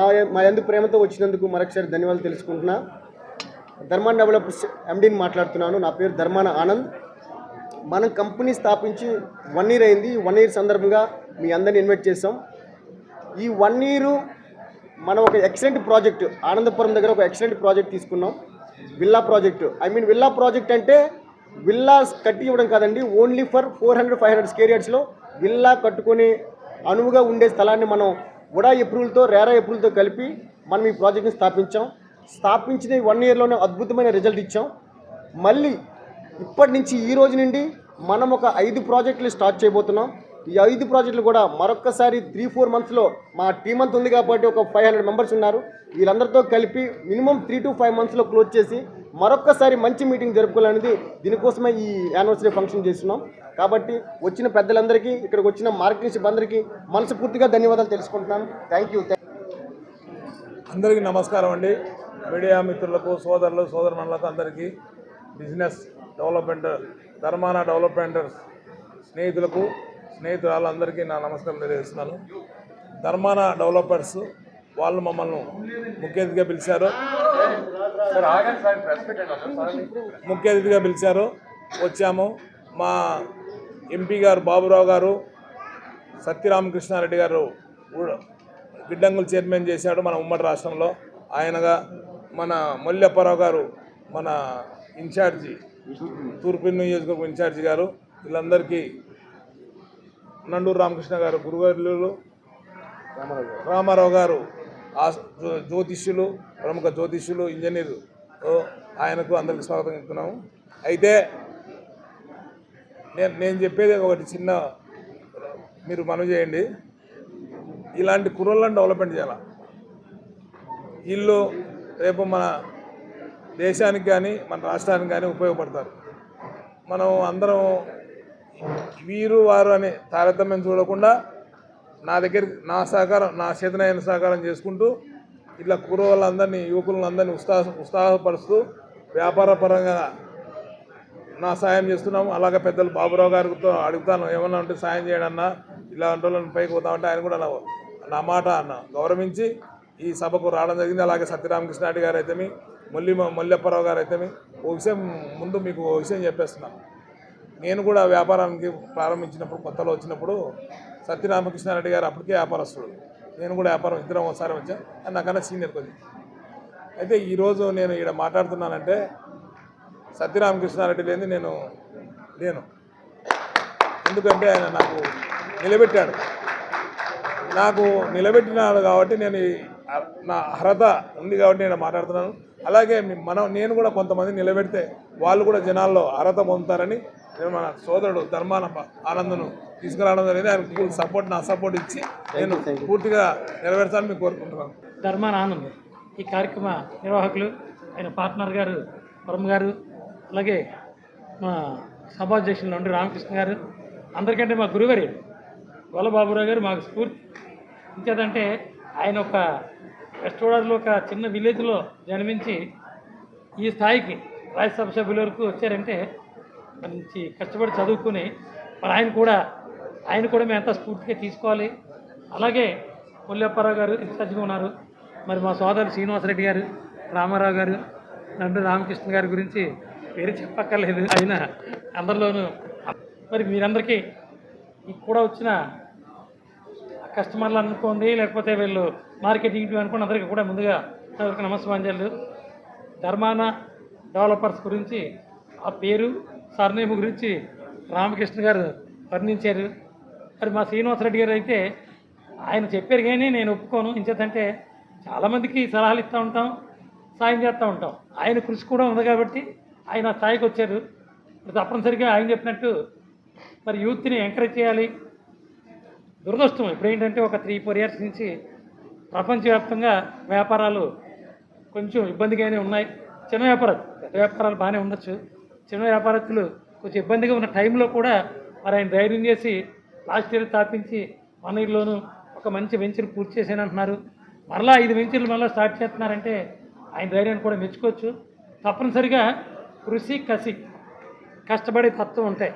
మా మా ఎందుకు ప్రేమతో వచ్చినందుకు మరొకసారి ధన్యవాదాలు తెలుసుకుంటున్నా. ధర్మాన్ డెవలపర్స్ ఎండీని మాట్లాడుతున్నాను. నా పేరు ధర్మాన ఆనంద్. మనం కంపెనీ స్థాపించి వన్ ఇయర్ అయింది. వన్ ఇయర్ సందర్భంగా మీ అందరిని ఇన్వైట్ చేసాం ఈ వన్ ఇయర్ మనం ఒక ఎక్సలెంట్ ప్రాజెక్ట్ ఆనందపురం దగ్గర ఒక ఎక్సలెంట్ ప్రాజెక్ట్ తీసుకున్నాం. Villa project. I mean villa project అంటే విల్లాస్ కట్టి ఇవ్వడం కాదండి only for four hundred five hundred square యార్డ్స్లో villa కట్టుకొని అనువుగా ఉండే స్థలాన్ని మనం ఉడా ఎప్రూవల్తో రేరా ఎప్రూవల్తో కలిపి మనం ఈ ప్రాజెక్ట్ని స్థాపించాం. స్థాపించిన వన్ ఇయర్లోనే అద్భుతమైన రిజల్ట్ ఇచ్చాం. మళ్ళీ ఇప్పటి నుంచి ఈ రోజు నుండి మనం ఒక ఐదు ప్రాజెక్టులు స్టార్ట్ చేయబోతున్నాం. ఈ ఐదు ప్రాజెక్టులు కూడా మరొక్కసారి త్రీ ఫోర్ మంత్స్లో మా టీం అంతా ఉంది కాబట్టి ఒక ఫైవ్ హండ్రెడ్ మెంబర్స్ ఉన్నారు. వీళ్ళందరితో కలిపి మినిమం త్రీ టు ఫైవ్ మంత్స్లో క్లోజ్ చేసి మరొక్కసారి మంచి మీటింగ్ జరుపుకోవాలనేది దీనికోసమే ఈ యానివర్సరీ ఫంక్షన్ చేస్తున్నాం. కాబట్టి వచ్చిన పెద్దలందరికీ ఇక్కడికి వచ్చిన మార్కెటింగ్ అందరికీ మనస్ఫూర్తిగా ధన్యవాదాలు తెలుసుకుంటున్నాను. థ్యాంక్ యూ అందరికీ నమస్కారం అండి. మీడియా మిత్రులకు సోదరులు సోదరుమణులకు అందరికీ బిజినెస్ డెవలప్మెంట్ ధర్మాన డెవలప్మెంటర్స్ స్నేహితులకు స్నేహితురాలందరికీ నా నమస్కారం తెలియజేస్తున్నాను. ధర్మాన డెవలపర్స్ వాళ్ళు మమ్మల్ని ముఖ్య అతిథిగా పిలిచారు. ముఖ్య అతిథిగా పిలిచారు. వచ్చాము. మా ఎంపీ గారు బాబురావు గారు సత్యరామకృష్ణారెడ్డి గారు గిడ్డంగులు చైర్మన్ చేశాడు మన ఉమ్మడి రాష్ట్రంలో. ఆయనగా మన మొల్లెప్పారావు గారు మన ఇన్ఛార్జి తూర్పు నియోజకవర్గం ఇన్ఛార్జి గారు. వీళ్ళందరికీ నండూరు రామకృష్ణ గారు గురుగారు రామారావు గారు ఆ జ్యోతిష్యులు ప్రముఖ జ్యోతిష్యులు ఇంజనీరు ఆయనకు అందరికి స్వాగతం చెప్తున్నాము. అయితే నేను నేను చెప్పేది ఒకటి చిన్న మీరు మనవి చేయండి. ఇలాంటి కుర్రోళ్ళని డెవలప్మెంట్ చేయాలి? వీళ్ళు రేపు మన దేశానికి కానీ మన రాష్ట్రానికి కానీ ఉపయోగపడతారు. మనం అందరం వీరు వారు అనే తారతమ్యం చూడకుండా నా దగ్గర నా సహకారం నా చేతనైన సహకారం చేసుకుంటూ ఇట్లా కుర్రోళ్ళందరినీ యువకులందరినీ ఉత్సాహ ఉత్సాహపరుస్తూ వ్యాపార పరంగా నా సాయం చేస్తున్నాము. అలాగే పెద్దలు బాబురావు గారితో అడుగుతాను ఏమన్నా ఉంటే సాయం చేయడన్నా ఇలాంటి వాళ్ళని పైకి పోతామంటే ఆయన కూడా నా మాట అన్న గౌరవించి ఈ సభకు రావడం జరిగింది. అలాగే సత్యరామకృష్ణారెడ్డి గారు అయితేమి మల్లి మల్లెప్పారావు గారు అయితేమి ఓ విషయం ముందు మీకు ఓ విషయం చెప్పేస్తున్నాను. నేను కూడా వ్యాపారానికి ప్రారంభించినప్పుడు కొత్తలో వచ్చినప్పుడు సత్యరామకృష్ణారెడ్డి గారు అప్పటికే వ్యాపారస్తుడు. నేను కూడా వ్యాపారం ఇద్దరం ఒకసారి వచ్చాను నాకన్నా సీనియర్ కొద్ది. అయితే ఈరోజు నేను ఇక్కడ మాట్లాడుతున్నానంటే సత్యరామకృష్ణారెడ్డి లేని నేను లేను. ఎందుకంటే ఆయన నాకు నిలబెట్టాడు. నాకు నిలబెట్టినాడు కాబట్టి నేను నా అర్హత ఉంది కాబట్టి నేను మాట్లాడుతున్నాను. అలాగే మనం నేను కూడా కొంతమంది నిలబెడితే వాళ్ళు కూడా జనాల్లో అర్హత పొందుతారని నేను మన సోదరుడు ధర్మాన ఆనందను తీసుకురావడం జరిగింది. ఆయన ఫుల్ సపోర్ట్ నా సపోర్ట్ ఇచ్చి నేను పూర్తిగా నెరవేర్చాలని మీకు కోరుకుంటున్నాను. ధర్మాన ఆనంద్ ఈ కార్యక్రమ నిర్వాహకులు ఆయన పార్ట్నర్ గారు పరమ గారు అలాగే మా సభాధ్యక్షులు నుండి రామకృష్ణ గారు అందరికంటే మా గురుగారు గొల్లబాబురావు గారు మాకు స్ఫూర్తి. ఇంకేదంటే ఆయన ఒక వెస్ట్ గోదావరిలో ఒక చిన్న విలేజ్లో జన్మించి ఈ స్థాయికి రాజ్యసభ సభ్యుల వరకు వచ్చారంటే మంచి కష్టపడి చదువుకుని మరి ఆయన కూడా ఆయన కూడా మేము ఎంత స్ఫూర్తిగా తీసుకోవాలి. అలాగే ముల్లప్పారావు గారు ఇన్ఛార్జ్గా ఉన్నారు. మరి మా సోదరుడు శ్రీనివాసరెడ్డి గారు రామారావు గారు నండు రామకృష్ణ గారి గురించి పేరు చెప్పక్కర్లేదు. ఆయన అందరిలోనూ మరి మీరందరికీ ఈ కూడా వచ్చిన కస్టమర్లు అనుకోండి లేకపోతే వీళ్ళు మార్కెటింగ్ అనుకోండి అందరికీ కూడా ముందుగా నమస్కారం నమస్కారాలు ధర్మాన డెవలపర్స్ గురించి ఆ పేరు సర్నేమ్ గురించి రామకృష్ణ గారు వర్ణించారు. మరి మా శ్రీనివాసరెడ్డి గారు అయితే ఆయన చెప్పారు కానీ నేను ఒప్పుకోను. ఇంచేతంటే చాలామందికి సలహాలు ఇస్తూ ఉంటాం సాయం చేస్తూ ఉంటాం. ఆయన కృషి కూడా ఉంది కాబట్టి ఆయన స్థాయికి వచ్చారు. తప్పనిసరిగా ఆయన చెప్పినట్టు మరి యూత్ని ఎంకరేజ్ చేయాలి. దురదృష్టం ఇప్పుడు ఏంటంటే ఒక త్రీ ఫోర్ ఇయర్స్ నుంచి ప్రపంచవ్యాప్తంగా వ్యాపారాలు కొంచెం ఇబ్బందిగానే ఉన్నాయి. చిన్న వ్యాపారాలు పెద్ద వ్యాపారాలు బాగానే ఉండొచ్చు. చిన్న వ్యాపారస్తులు కొంచెం ఇబ్బందిగా ఉన్న టైంలో కూడా మరి ఆయన ధైర్యం చేసి లాస్ట్ ఇయర్ స్థాపించి వన్ ఇయర్లోనూ ఒక మంచి వెంచర్ పూర్తి చేశాను అంటున్నారు మరలా ఐదు వెంచర్లు మళ్ళీ స్టార్ట్ చేస్తున్నారంటే ఆయన ధైర్యాన్ని కూడా మెచ్చుకోవచ్చు. తప్పనిసరిగా కృషి కసి కష్టపడే తత్వం ఉంటాయి.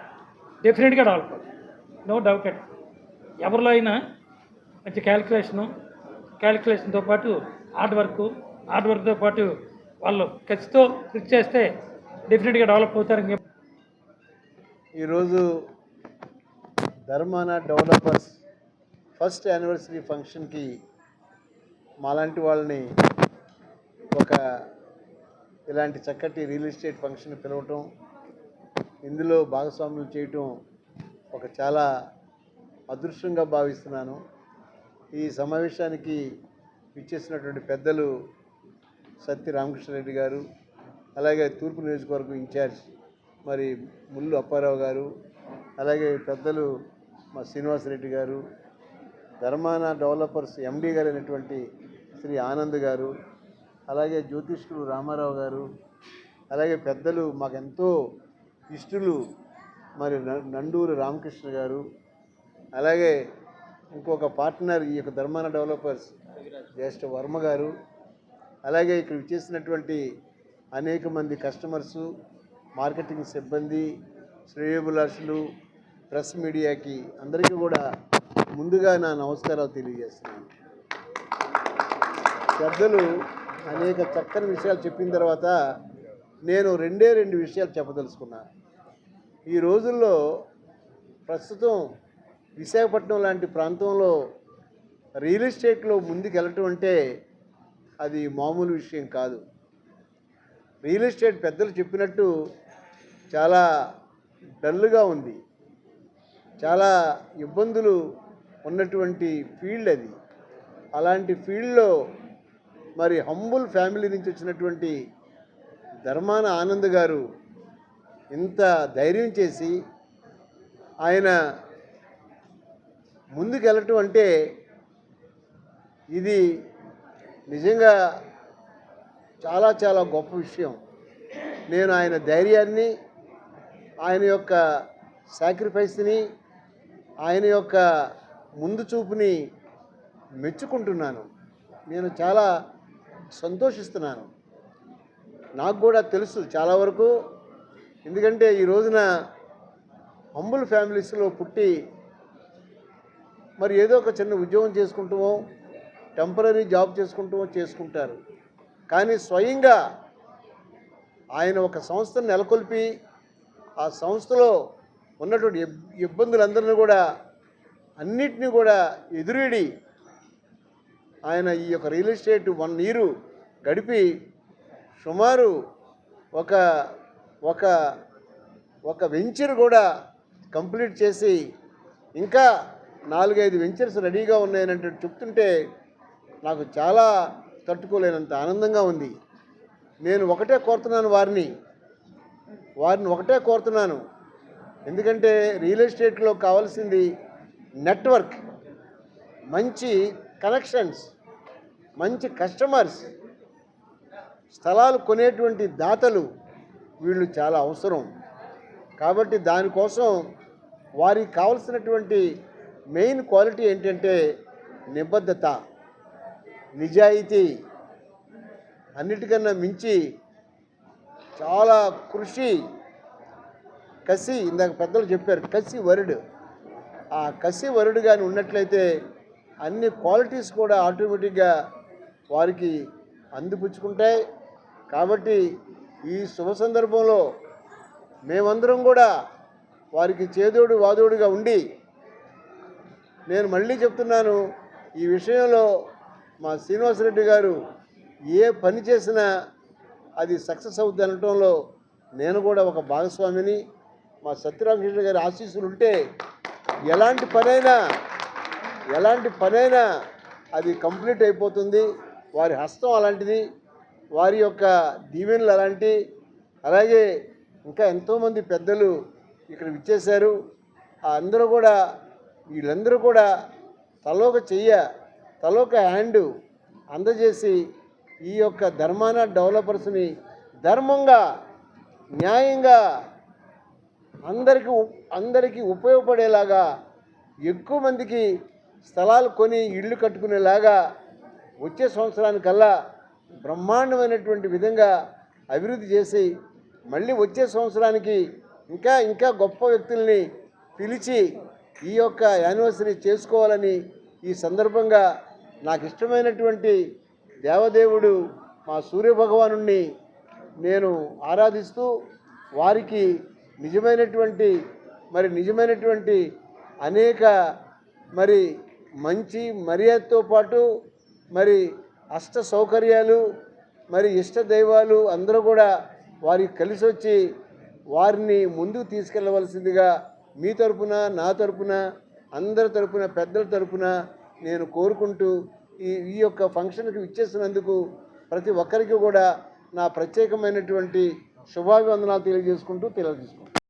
డెఫినెట్గా డెవలప్ నో డౌట్ అట్ ఎవరిలో అయినా మంచి క్యాలిక్యులేషను క్యాలిక్యులేషన్తో పాటు హార్డ్ వర్క్ హార్డ్ వర్క్తో పాటు వాళ్ళు ఖచ్చితో కృషి చేస్తే డెఫినెట్గా డెవలప్ అవుతారు. ఈరోజు ధర్మాన డెవలపర్స్ ఫస్ట్ యానివర్సరీ ఫంక్షన్కి మాలాంటి వాళ్ళని ఒక ఇలాంటి చక్కటి రియల్ ఎస్టేట్ ఫంక్షన్ పిలవటం ఇందులో భాగస్వాములు చేయటం ఒక చాలా అదృష్టంగా భావిస్తున్నాను. ఈ సమావేశానికి ఇచ్చేసినటువంటి పెద్దలు సత్య రామకృష్ణారెడ్డి గారు అలాగే తూర్పు నియోజకవర్గం ఇన్ఛార్జ్ మరి ముల్లు అప్పారావు గారు అలాగే పెద్దలు మా శ్రీనివాసరెడ్డి గారు ధర్మాన డెవలపర్స్ ఎండి గారు అయినటువంటి శ్రీ ఆనంద్ గారు అలాగే జ్యోతిష్కులు రామారావు గారు అలాగే పెద్దలు మాకెంతో ఇష్టలు మరి న- నండూరు రామకృష్ణ గారు అలాగే ఇంకొక పార్ట్నర్ ఈ యొక్క ధర్మాన డెవలపర్స్ జ్యేష్ఠ వర్మ గారు అలాగే ఇక్కడ చేసినటువంటి అనేక మంది కస్టమర్సు మార్కెటింగ్ సిబ్బంది శ్రేయోభిలాషులు ప్రెస్ మీడియాకి అందరికీ కూడా ముందుగా నా నమస్కారాలు తెలియజేస్తున్నాను. పెద్దలు అనేక చక్కని విషయాలు చెప్పిన తర్వాత నేను రెండే రెండు విషయాలు చెప్పదలుచుకున్నాను ఈ రోజుల్లో ప్రస్తుతం విశాఖపట్నం లాంటి ప్రాంతంలో రియల్ ఎస్టేట్లో ముందుకు వెళ్ళటం అంటే అది మామూలు విషయం కాదు. రియల్ ఎస్టేట్ పెద్దలు చెప్పినట్టు చాలా డల్గా ఉంది. చాలా ఇబ్బందులు ఉన్నటువంటి ఫీల్డ్ అది. అలాంటి ఫీల్డ్లో మరి హంబుల్ ఫ్యామిలీ నుంచి వచ్చినటువంటి ధర్మాన ఆనంద్ గారు ఇంత ధైర్యం చేసి ఆయన ముందుకు వెళ్ళటం అంటే ఇది నిజంగా చాలా చాలా గొప్ప విషయం. నేను ఆయన ధైర్యాన్ని ఆయన యొక్క సాక్రిఫైస్ని ఆయన యొక్క ముందు చూపుని మెచ్చుకుంటున్నాను. నేను చాలా సంతోషిస్తున్నాను. నాకు కూడా తెలుసు చాలా వరకు. ఎందుకంటే ఈ రోజున హంబుల్ ఫ్యామిలీస్లో పుట్టి మరి ఏదో ఒక చిన్న ఉద్యోగం చేసుకుంటామో టెంపరీ జాబ్ చేసుకుంటామో చేసుకుంటారు. కానీ స్వయంగా ఆయన ఒక సంస్థను నెలకొల్పి ఆ సంస్థలో ఉన్నటువంటి ఇబ్బందులందరినీ కూడా అన్నిటినీ కూడా ఎదురేడి ఆయన ఈ యొక్క రియల్ ఎస్టేట్ వన్ ఇయర్ గడిపి సుమారు ఒక ఒక ఒక వెంచర్ కూడా కంప్లీట్ చేసి ఇంకా నాలుగైదు వెంచర్స్ రెడీగా ఉన్నాయనంటే చెప్తుంటే నాకు చాలా తట్టుకోలేనంత ఆనందంగా ఉంది. నేను ఒకటే కోరుతున్నాను వారిని. వారిని ఒకటే కోరుతున్నాను. ఎందుకంటే రియల్ ఎస్టేట్లో కావాల్సింది నెట్వర్క్ మంచి కనెక్షన్స్ మంచి కస్టమర్స్ స్థలాలు కొనేటువంటి దాతలు వీళ్ళు చాలా అవసరం. కాబట్టి దానికోసం వారికి కావలసినటువంటి మెయిన్ క్వాలిటీ ఏంటంటే నిబద్ధత. నిజాయితీ అన్నిటికన్నా మించి చాలా కృషి కసి ఇందాక పెద్దలు చెప్పారు కసి వరుడు. ఆ కసి వరుడు కానీ ఉన్నట్లయితే అన్ని క్వాలిటీస్ కూడా ఆటోమేటిక్గా వారికి అందిపుచ్చుకుంటాయి. కాబట్టి ఈ శుభ సందర్భంలో మేమందరం కూడా వారికి చేదోడు వాదోడుగా ఉండి నేను మళ్ళీ చెప్తున్నాను ఈ విషయంలో మా శ్రీనివాసరెడ్డి గారు ఏ పని చేసినా అది సక్సెస్ అవుద్ది అనటంలో నేను కూడా ఒక భాగస్వామిని. మా సత్యరామకృష్ణ గారి ఆశీస్సులు ఉంటే ఎలాంటి పనైనా ఎలాంటి పనైనా అది కంప్లీట్ అయిపోతుంది. వారి హస్తం అలాంటిది వారి యొక్క దీవెనలు అలాంటి అలాగే ఇంకా ఎంతోమంది పెద్దలు ఇక్కడ విచ్చేశారు. అందరూ కూడా వీళ్ళందరూ కూడా తలోక చెయ్య తలోక హ్యాండ్ అందజేసి ఈ యొక్క ధర్మాన డెవలపర్స్ని ధర్మంగా న్యాయంగా అందరికి అందరికీ ఉపయోగపడేలాగా ఎక్కువ మందికి స్థలాలు కొని ఇళ్ళు కట్టుకునేలాగా వచ్చే సంవత్సరానికల్లా బ్రహ్మాండమైనటువంటి విధంగా అభివృద్ధి చేసి మళ్ళీ వచ్చే సంవత్సరానికి ఇంకా ఇంకా గొప్ప వ్యక్తుల్ని పిలిచి ఈ యొక్క యానివర్సరీ చేసుకోవాలని ఈ సందర్భంగా నాకు ఇష్టమైనటువంటి దేవదేవుడు మా సూర్యభగవాను నేను ఆరాధిస్తూ వారికి నిజమైనటువంటి మరి నిజమైనటువంటి అనేక మరి మంచి మర్యాదతో పాటు మరి అష్ట సౌకర్యాలు మరి ఇష్ట దైవాలు అందరూ కూడా వారికి కలిసి వచ్చి వారిని ముందుకు తీసుకెళ్ళవలసిందిగా మీ తరపున నా తరపున అందరి తరపున పెద్దల తరపున నేను కోరుకుంటూ ఈ ఈ యొక్క ఫంక్షన్కి ఇచ్చేసినందుకు ప్రతి ఒక్కరికి కూడా నా ప్రత్యేకమైనటువంటి శుభాభివందనాలు తెలియజేసుకుంటూ తెలియజేసుకుంటాను